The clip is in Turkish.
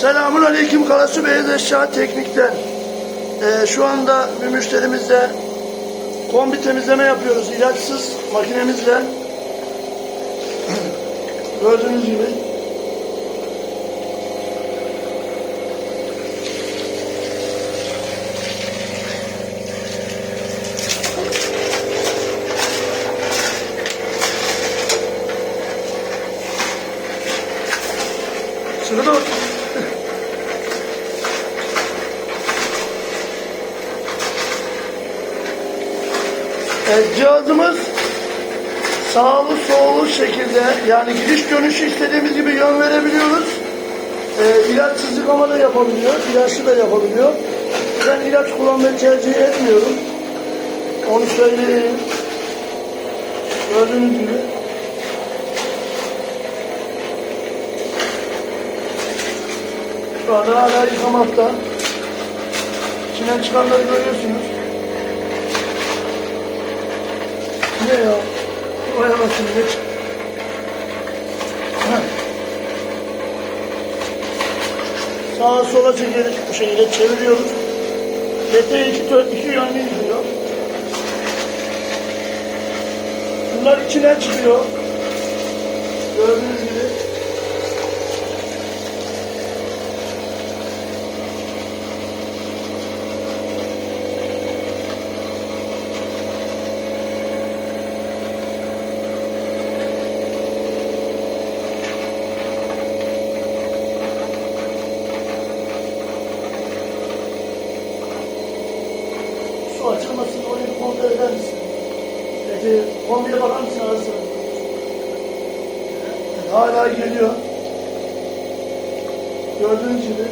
Selamun Aleyküm Karasu Beyaz Eşya Teknik'ten. Ee, şu anda bir müşterimizle kombi temizleme yapıyoruz ilaçsız makinemizle. Gördüğünüz gibi. Şurada Evet, cihazımız sağlı sollu şekilde yani gidiş dönüşü istediğimiz gibi yön verebiliyoruz. Ee, ilaçsız yıkama da yapabiliyor, ilaçlı da yapabiliyor. Ben ilaç kullanmayı tercih etmiyorum. Onu söyleyeyim. Gördüğünüz gibi. Şu anda hala yıkamakta. İçinden çıkanları görüyorsunuz. Geç. Heh. Sağa sola çekerek bu şekilde çeviriyoruz. Peteği iki, iki yönlü gidiyor. Bunlar içine çıkıyor. Gördüğünüz gibi. Açılmasın, orayı kontrol eder misin? Peki, kombiye bakar mısın arasına? Hala geliyor. Gördüğünüz gibi.